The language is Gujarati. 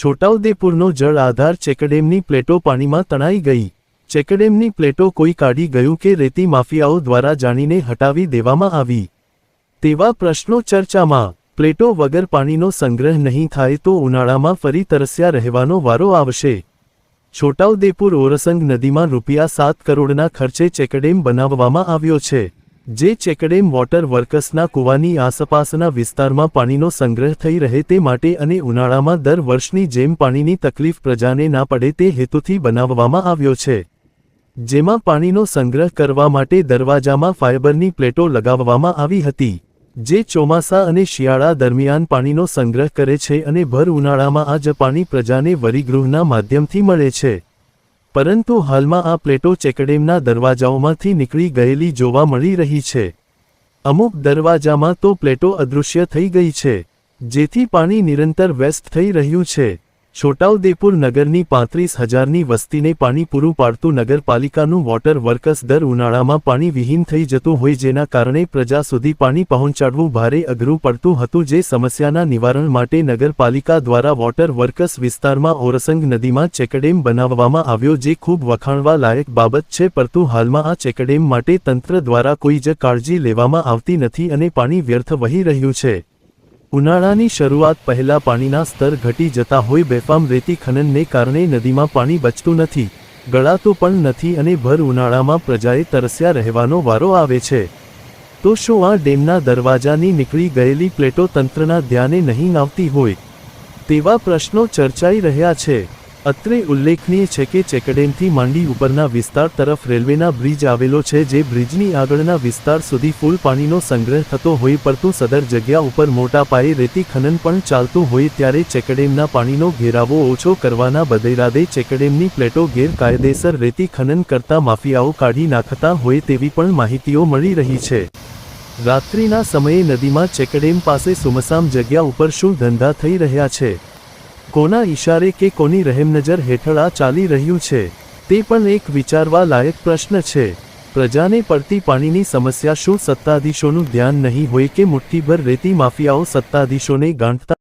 છોટાઉદેપુરનો જળ આધાર ચેકડેમની પ્લેટો પાણીમાં તણાઈ ગઈ. ચેકડેમની પ્લેટો કોઈ કાઢી ગયું કે રેતી માફિયાઓ દ્વારા જાણીને હટાવી દેવામાં આવી. તેવા પ્રશ્નો ચર્ચામાં, પ્લેટો વગર પાણીનો સંગ્રહ નહીં થાય તો ઉનાળામાં ફરી તરસ્યા રહેવાનો વારો આવશે. છોટાઉદેપુર ઓરસંગ નદીમાં રૂપિયા સાત કરોડના ખર્ચે ચેકડેમ બનાવવામાં આવ્યો છે. જે ચેકડેમ વોટર વર્કસના કૂવાની આસપાસના વિસ્તારમાં પાણીનો સંગ્રહ થઈ રહે તે માટે અને ઉનાળામાં દર વર્ષની જેમ પાણીની તકલીફ પ્રજાને ના પડે તે હેતુથી બનાવવામાં આવ્યો છે. જેમાં પાણીનો સંગ્રહ કરવા માટે દરવાજામાં ફાઇબરની પ્લેટો લગાવવામાં આવી હતી, જે ચોમાસા અને શિયાળા દરમિયાન પાણીનો સંગ્રહ કરે છે અને ભર ઉનાળામાં આ જ પાણી પ્રજાને વરીગૃહના માધ્યમથી મળે છે. પરંતુ હાલમાં આ પ્લેટો ચેકડેમના દરવાજાઓમાંથી નીકળી ગયેલી જોવા મળી રહી છે. અમુક દરવાજામાં તો પ્લેટો અદૃશ્ય થઈ ગઈ છે, જેથી પાણી નિરંતર વ્યસ્ત થઈ રહ્યું છે. છોટાઉદેપુર નગરની પાંત્રીસ હજારની વસ્તીને પાણી પૂરું પાડતું નગરપાલિકાનું વોટર વર્કસ દર ઉનાળામાં પાણી વિહીન થઈ જતું હોય જેના કારણે પ્રજા સુધી પાણી પહોંચાડવું ભારે અઘરું પડતું હતું જે સમસ્યાના નિવારણ માટે નગરપાલિકા દ્વારા વોટર વર્કસ વિસ્તારમાં ઓરસંગ નદીમાં ચેકડેમ બનાવવામાં આવ્યો જે ખૂબ વખાણવા લાયક બાબત છે પરંતુ હાલમાં આ ચેકડેમ માટે તંત્ર દ્વારા કોઈ જ કાળજી લેવામાં આવતી નથી અને પાણી વ્યર્થ વહી રહ્યું છે. ઉનાળાની શરૂઆત પહેલા પાણીના સ્તર ઘટી જતા હોય બેફામ રેતી ખનનને કારણે નદીમાં પાણી બચતું નથી, ગળાતું પણ નથી અને ભર ઉનાળામાં પ્રજાએ તરસ્યા રહેવાનો વારો આવે છે. તો શું આ ડેમના દરવાજાની નીકળી ગયેલી પ્લેટો તંત્રના ધ્યાને નહીં આવતી હોય? તેવા પ્રશ્નો ચર્ચાઈ રહ્યા છે. અત્રે ઉલ્લેખનીય છે કે ચેકડેમથી માંડી ઉપરના વિસ્તાર તરફ રેલવેના બ્રિજ આવેલો છે જે બ્રિજની આગળના વિસ્તાર સુધી ફૂલ પાણીનો સંગ્રહ થતો હોય પરંતુ સદર જગ્યા ઉપર મોટા પાયે રેતી ખનન પણ ચાલતું હોય ત્યારે ચેકડેમના પાણીનો ઘેરાવો ઓછો કરવાના બદૈરાદે ચેકડેમની પ્લેટો ગેરકાયદેસર રેતી ખનન કરતા માફિયાઓ કાઢી નાખતા હોય તેવી પણ માહિતીઓ મળી રહી છે. રાત્રિના સમયે નદીમાં ચેકડેમ પાસે સુમસામ જગ્યા ઉપર શું ધંધા થઈ રહ્યા છે? કોના ઈશારે કે કોની રહેમનજર હેઠળ આ ચાલી રહ્યું છે, તે પણ એક વિચારવા લાયક પ્રશ્ન છે. પ્રજાને પડતી પાણીની સમસ્યા શું? સત્તાધીશોનું ધ્યાન નહીં હોય કે મુઠ્ઠીભર રેતી માફિયાઓ સત્તાધીશોને ગાંઠતા